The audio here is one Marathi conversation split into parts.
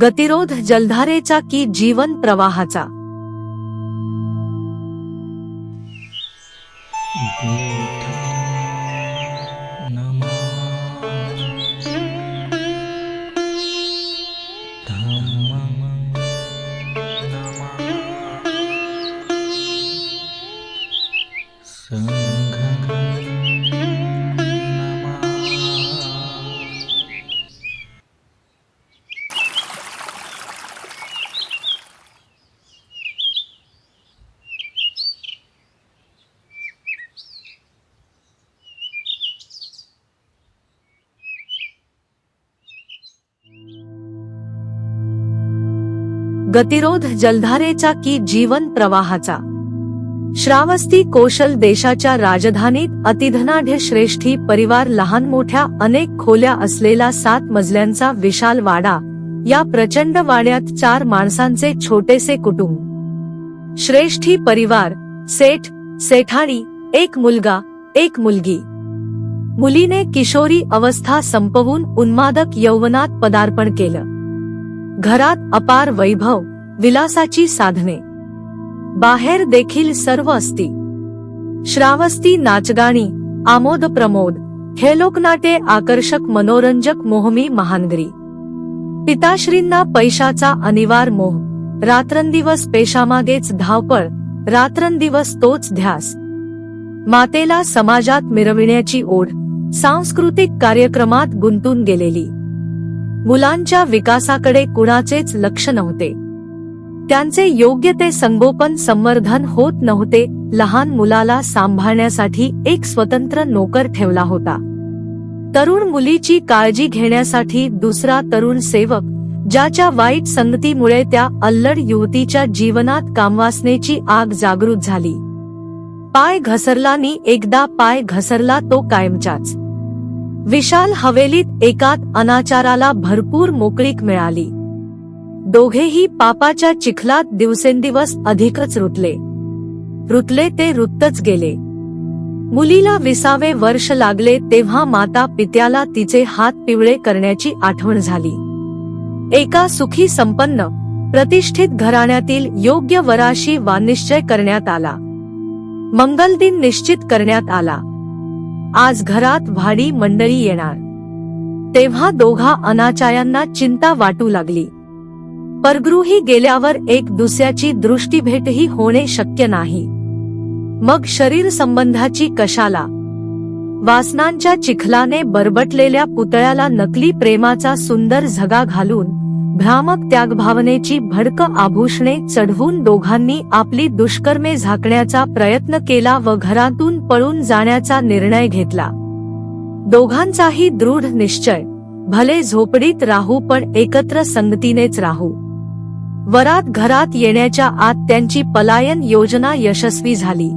गतिरोध जलधारेचा की जीवन प्रवाहाचा? गतिरोध जलधारेचा की जीवन प्रवाहाचा? श्रावस्ती कोशल देशाच्या राजधानीत अतिधनाढ्य श्रेष्ठी परिवार लहान मोठ्या अनेक खोल्या असलेला सात मजल्यांचा विशाल वाडा या प्रचंड वाड्यात चार माणसांचे छोटेसे कुटुंब. श्रेष्ठी परिवार सेठ सेठाणी एक मुलगा एक मुलगी. मुलीने किशोरी अवस्था संपवून उन्मादक यौवनात पदार्पण केलं. घरात अपार वैभव विलासाची साधने. बाहेर देखील सर्व असती. श्रावस्ती नाचगाणी आमोद प्रमोद हे लोकनाटे आकर्षक मनोरंजक मोहमी महानगरी. पिताश्रींना पैशाचा अनिवार मोह रात्रंदिवस पेशामागेच धावपळ रात्रंदिवस तोच ध्यास. मातेला समाजात मिरविण्याची ओढ सांस्कृतिक कार्यक्रमात गुंतून गेलेली. मुलांच्या विकासाकडे कुणाचेच लक्ष नव्हते. त्यांचे योग्य ते संगोपन संवर्धन होत नव्हते लहान मुलाला सांभाळण्यासाठी एक स्वतंत्र नोकर ठेवला होता. तरुण मुलीची काळजी घेण्यासाठी दुसरा तरुण सेवक ज्याच्या वाईट संगतीमुळे त्या अल्लड युवतीच्या जीवनात कामवासनेची आग जागृत झाली. पाय घसरलानी एकदा पाय घसरला तो कायमचाच. विशाल हवेलीत एकात अनाचाराला भरपूर मोकळीक मिळाली. दोघेही पापाच्या चिखलात दिवसेंदिवस अधिकच रुतले. रुतले ते रुतच गेले. मुलीला विसावे वर्ष लागले तेव्हा माता पित्याला तिचे हात पिवळे करण्याची आठवण झाली. एका सुखी संपन्न प्रतिष्ठित घराण्यातील योग्य वराशी वानिश्चय करण्यात आला. मंगल दिन निश्चित करण्यात आला. आज घरात भाडी मंडळी येणार. तेव्हा दोघा अनाचायांना चिंता वाटू लागली. परगृही गेल्यावर एक दुसऱ्याची दृष्टीभेटही होणे शक्य नाही. मग शरीर संबंधाची कशाला? वासनांच्या चिखलाने बरबटलेल्या पुतळ्याला नकली प्रेमाचा सुंदर झगा घालून भ्रामक त्यागभावनेची भडक आभूषणे चढवून दोघांनी आपली दुष्कर्मे झाकण्याचा प्रयत्न केला व घरातून पळून जाण्याचा निर्णय घेतला. दोघांचाही दृढ निश्चय. भले झोपडीत राहू पण एकत्र संगतीनेच राहू. वरात घरात येण्याच्या आत त्यांची पलायन योजना यशस्वी झाली.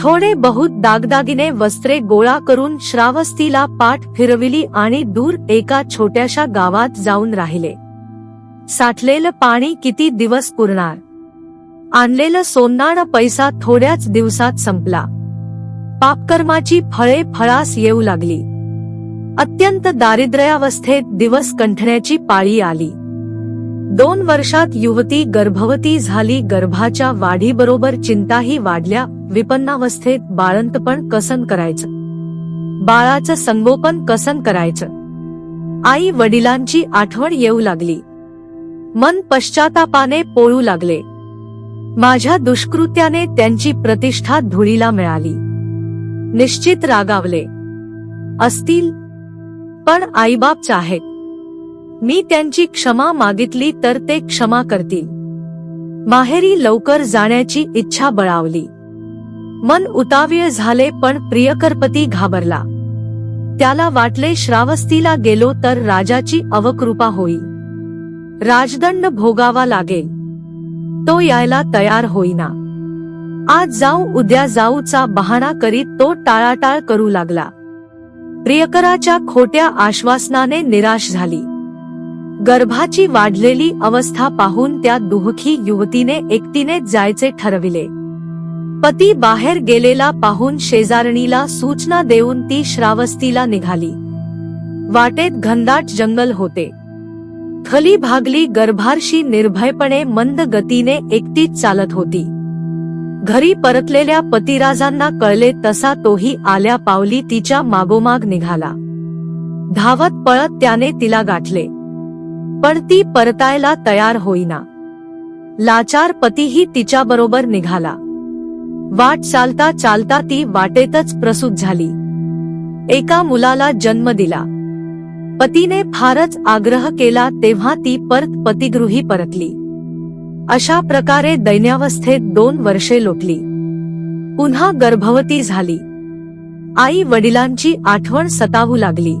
थोडे बहुत दागदागिने वस्त्रे गोळा करून श्रावस्तीला पाठ फिरविली आणि दूर एका छोट्याशा गावात जाऊन राहिले. साठलेलं पाणी किती दिवस पुरणार? आणलेलं सोन्नाण पैसा थोड्याच दिवसात संपला. पापकर्माची फळे फळास येऊ लागली. अत्यंत दारिद्र्यावस्थेत दिवस कंठण्याची पाळी आली. दोन वर्षात युवती गर्भवती झाली गर्भाच्या वाढीबरोबर चिंताही वाढल्या विपन्नावस्थेत बाळंतपण कसन करायचं. बाळाचं संगोपन कसन करायचं? आई वडिलांची आठवण येऊ लागली. मन पश्चातापाने पोळू लागले. माझ्या दुष्कृत्याने त्यांची प्रतिष्ठा धुळीला मिळाली. निश्चित रागावले. असतील पण आईबाप आहेत मी त्यांची क्षमा मागितली तर ते क्षमा करतील. माहेरी लवकर जाण्याची इच्छा बळावली. मन उतावीळ झाले पण प्रियकरपती घाबरला. त्याला वाटले श्रावस्तीला गेलो तर राजाची अवकृपा होईल राजदंड भोगावा लागेल तो यायला तयार होईना. आज जाऊ उद्या जाऊचा बहाणा करीत तो टाळाटाळ करू लागला. प्रियकराच्या खोट्या आश्वासनाने निराश झाली. गर्भाची वाढलेली अवस्था पाहून त्या दुःखी युवतीने एकटीने जायचे ठरविले. पती बाहेर गेलेला पाहून शेजारणीला सूचना देऊन ती श्रावस्तीला निघाली. वाटेत घनदाट जंगल होते. खली भागली गर्भारशी निर्भयपणे मंद गतीने एकटीच चालत होती. घरी परतलेल्या पतिराजांना कळले तसा तोही आल्या पावली तिच्या मागोमाग निघाला. धावत पळत त्याने तिला गाठले. पण ती परतायला तयार होईना. लाचार पतीही तिच्याबरोबर निघाला. वाट चालता चालता ती वाटेतच प्रसूत झाली. एका मुलाला जन्म दिला. पतीने फारच आग्रह केला तेव्हा ती परत पतिगृही परतली. अशा प्रकारे दैन्यावस्थेत दोन वर्षे लोटली. पुन्हा गर्भवती झाली. आई वडिलांची आठवण सतावू लागली.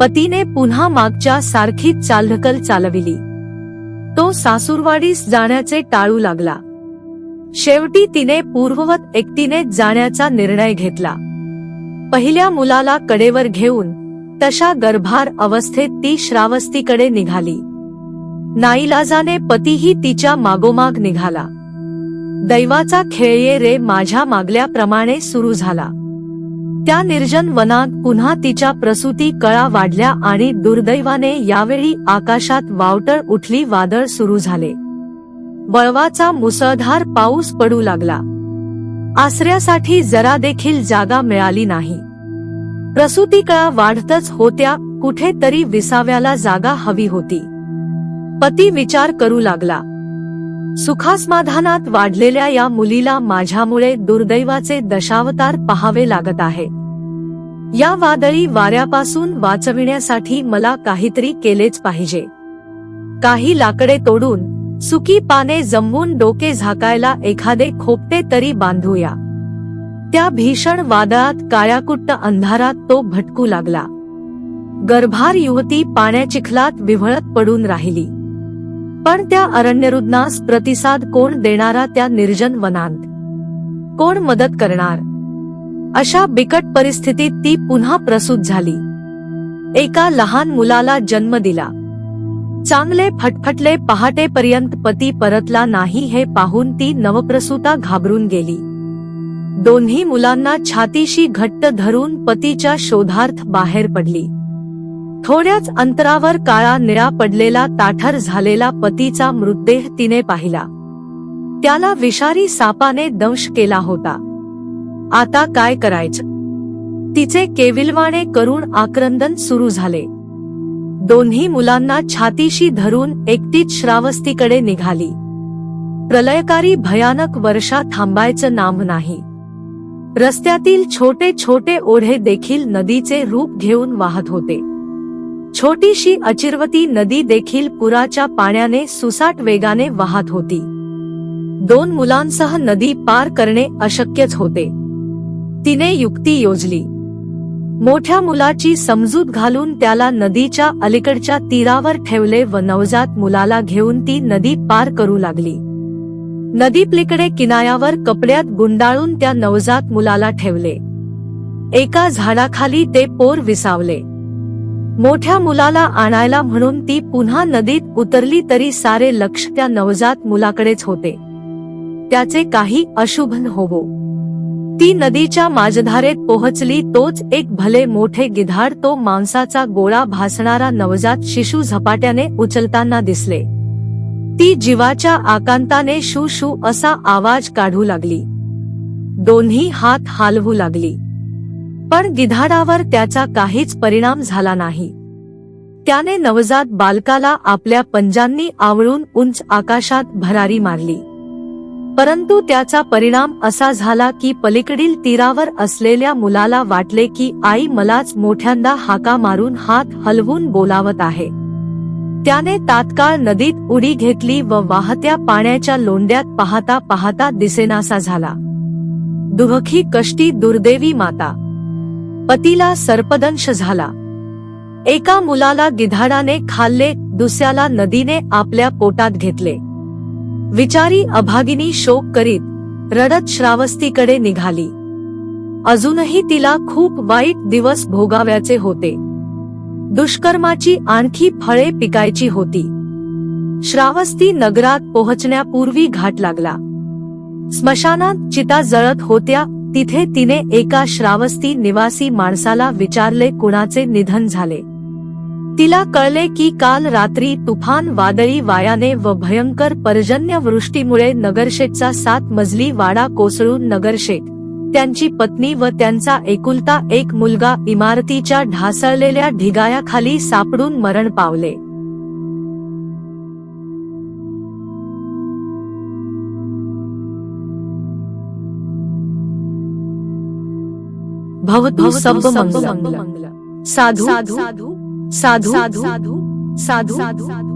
पतीने पुन्हा मागच्या सारखीच चालढकल चालविली. तो सासूरवाडीस जाण्याचे टाळू लागला. शेवटी तिने पूर्ववत एकटीने जाण्याचा निर्णय घेतला. पहिल्या मुलाला कडेवर घेऊन तशा गर्भार अवस्थेत ती श्रावस्तीकडे निघाली. नाईलाजाने पतीही तिच्या मागोमाग निघाला. दैवाचा खेळये रे माझ्या मागल्याप्रमाणे सुरू झाला. त्या निर्जन वनात पुन्हा तिच्या प्रसूती कळा वाढल्या आणि दुर्दैवाने यावेळी आकाशात वावटळ उठली वादळ सुरू झाले. वळवाचा मुसळधार पाऊस पडू लागला. आसऱ्यासाठी जरा देखील जागा मिळाली नाही. प्रसूती कळा वाढतच होत्या कुठेतरी विसाव्याला जागा हवी होती. पती विचार करू लागला. सुखासमाधानात वाढलेल्या या मुलीला माझ्यामुळे दुर्दैवाचे दशावतार पहावे लागत आहे. या वादळी वाऱ्यापासून वाचविण्यासाठी मला काहीतरी केलेच पाहिजे. काही लाकडे तोडून सुकी पाने जमवून डोके झाकायला एखादे खोपटे तरी बांधूया. त्या भीषण वादळात काळ्याकुट्ट अंधारात तो भटकू लागला. गर्भार युवती पाण्याचिखलात विव्हळत पडून राहिली. पण त्या अरण्यरुद्नास प्रतिसाद कोण देणारा त्या निर्जन वनांत? कोण मदत करणार? अशा बिकट परिस्थितीत ती पुन्हा प्रसूत झाली. एका लहान मुलाला जन्म दिला. चांगले फटफटले पहाटेपर्यंत पती परतला नाही हे पाहून ती नवप्रसूता घाबरून गेली. दोन्ही मुलांना छातीशी घट्ट धरून पतीच्या शोधार्थ बाहेर पडली. थोड्याच अंतरावर काळा निळा पडलेला ताठर झालेला पतीचा मृतदेह तिने पाहिला. त्याला विषारी सापाने दंश केला होता. आता काय करायचं? तिचे केविलवाणे करून आक्रंदन सुरू झाले. दोन्ही मुलांना छातीशी धरून एकटीच श्रावस्तीकडे निघाली. प्रलयकारी भयानक वर्षा थांबायचं नाम नाही. रस्त्यातील छोटे छोटे ओढे देखील नदीचे रूप घेऊन वाहत होते. छोटीशी अचिरवती नदी देखील पुराच्या पाण्याने सुसाट वेगाने वाहत होती. दोन मुलांसह नदी पार करणे अशक्यच होते. तिने युक्ती योजली. मोठ्या मुलाची समजूत घालून त्याला नदीच्या अलीकडच्या तीरावर ठेवले व नवजात मुलाला घेऊन ती नदी पार करू लागली. नदीपलीकडे किनाऱ्यावर कपड्यात गुंडाळून त्या नवजात मुलाला ठेवले. एका झाडाखाली ते पोर विसावले. मोठ्या मुलाला आणायला म्हणून ती पुन्हा नदीत उतरली तरी सारे लक्ष त्या नवजात मुलाकडेच होते. त्याचे काही अशुभन होवो. ती नदीच्या माझधारेत पोहोचली तोच एक भले मोठे गिधाड तो मांसाचा गोळा भासणारा नवजात शिशू झपाट्याने उचलताना दिसले. ती जीवाच्या आकांताने शू शू असा आवाज काढू लागली. दोन्ही हात हालवू लागली. पण गिधाडावर त्याचा काहीच परिणाम झाला नाही. त्याने नवजात बालकाला आपल्या पंजांनी आवळून उंच आकाशात भरारी मारली. परंतु त्याचा परिणाम असा झाला की पलीकडील तीरावर असलेल्या मुलाला वाटले की आई मलाच मोठ्यांदा हाका मारून हात हलवून बोलावत आहे. त्याने तात्काळ नदीत उडी घेतली व वाहत्या पाण्याच्या लोंड्यात पाहता पाहता दिसेनासा झाला. दुहखी कष्टी दुर्देवी माता. पतीला सर्पदंश झाला. एका मुलाला गिधाडाने खाल्ले दुसऱ्याला नदीने आपल्या पोटात घेतले. विचारी अभागिनी शोक करीत रडत श्रावस्तीकडे निघाली. अजूनही तिला खूप वाईट दिवस भोगाव्याचे होते. दुष्कर्माची आणखी फळे पिकायची होती. श्रावस्ती नगरात पोहोचण्यापूर्वी घाट लागला. स्मशानात चिता जळत होत्या तिथे तिने एका श्रावस्ती निवासी माणसाला विचारले कुणाचे निधन झाले. तिला कळले की काल रात्री तुफान वादळी वायाने व भयंकर पर्जन्यवृष्टीमुळे नगरशेठचा सात मजली वाडा कोसळून नगरशेठ त्यांची पत्नी व त्यांचा एकुलता एक मुलगा इमारतीच्या ढासळलेल्या ढिगायाखाली सापडून मरण पावले. भवतु सब मंगलम साधू साधू साधू साधू साधू साधू